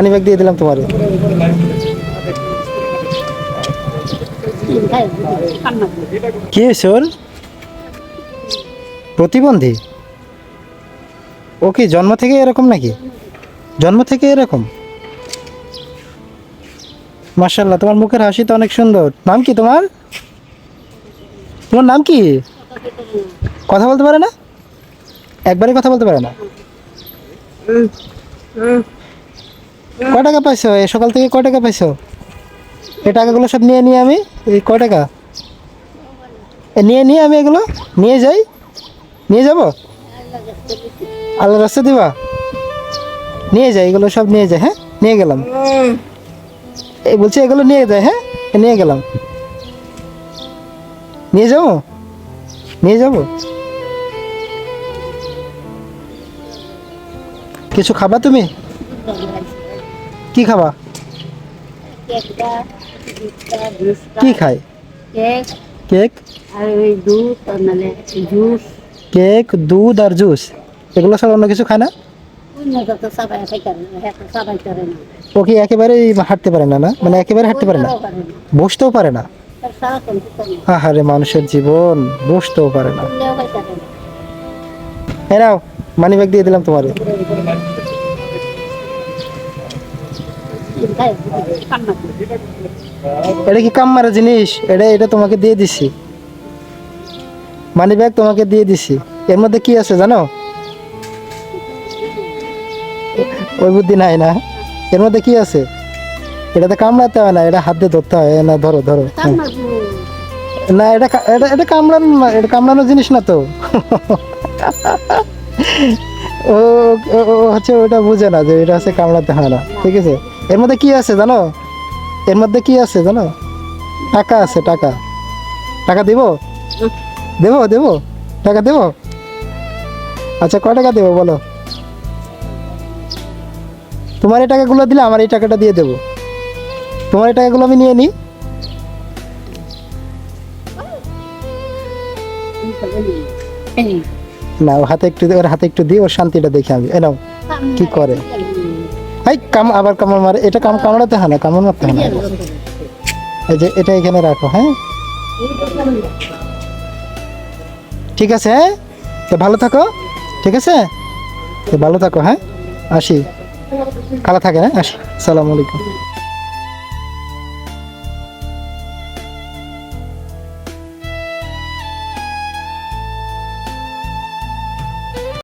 Money bag দিয়ে দিলাম তোমার। কি ওর? প্রতিবন্ধী? ও কি জন্ম থেকে এরকম নাকি? জন্ম থেকে এরকম? মার্শাল্লাহ তোমার মুখের হাসি তো অনেক সুন্দর। নাম কি তোমার? তোমার নাম কি? কথা বলতে পারে না? একবারে কথা বলতে পারে না? কয় টাকা পাইছো? এই সকাল থেকে কয় টাকা পাইছো? এই টাকাগুলো সব নিয়ে নিয়ে আমি এই কয় টাকা? এ নিয়ে নিয়ে আমি এগুলো নিয়ে যাই। নিয়ে যাব? আল্লাহ রাস্তা দিবা? নিয়ে যাই এগুলো সব নিয়ে যাই হ্যাঁ? নিয়ে গেলাম। এই বলছি এগুলো নিয়ে যায় হ্যাঁ? এ নিয়ে গেলাম। নিয়ে যাব? নিয়ে যাব? কিছু খাবা তুমি? কি খাবা? কি খায় কেক। কেক? আর ওই দুধ আর নাহলে জুস। কেক দুধ আর জুস। এগুলো সব অন্য কিছু খায় না? অন্য যত সবাই খাইতে না এত সবাই করে না। ও কি একেবারেই হাঁটতে পারে না না? মানে একেবারে হাঁটতে পারে না? বসতেও পারে না। আহারে মানুষের জীবন বসতেও পারে না। এরাও মানি ব্যাগ দিয়ে দিলাম তোমার। এটা কি কাম মারা জিনিস? এটা এটা তোমাকে দিয়ে দিছি। মানি ব্যাগ তোমাকে দিয়ে দিছি। এর মধ্যে কি আছে জানো? ওই বুদ্ধি নাই না। এর মধ্যে কি আছে? এটাতে কামড়াতে হয় না, এটা হাত দিয়ে ধরতে হয়। না, ধরো ধরো। না, এটা এটা এটা কামড়ানো না, এটা কামড়ানোর জিনিস না তো। ও হচ্ছে ওটা বুঝে না যে এটা হচ্ছে কামড়াতে হয় না। ঠিক আছে? এর মধ্যে কি আছে জানো? এর মধ্যে কি আছে জানো? টাকা আছে, টাকা। টাকা দিব? দেব দেব? টাকা দেব? আচ্ছা কয় টাকা দেবো বলো? তোমার এই টাকাগুলো দিলে আমার এই টাকাটা দিয়ে দেবো। তোমার এই টাকাগুলো আমি নিয়ে নিই। না হাতে একটু ওর হাতে একটু দিই, ওর শান্তিটা দেখে আমি। এ নাও, কি করে? এই কাম আবার কামড় মারে। এটা কাম কামড়াতে হয় না, কামড় মারতে হয় না। এই যে এটা এখানে রাখো হ্যাঁ? ঠিক আছে? হ্যাঁ তো ভালো থাকো, ঠিক আছে? তো ভালো থাকো হ্যাঁ? আসি। খালা থাকে হ্যাঁ? আসি। সালাম আলাইকুম।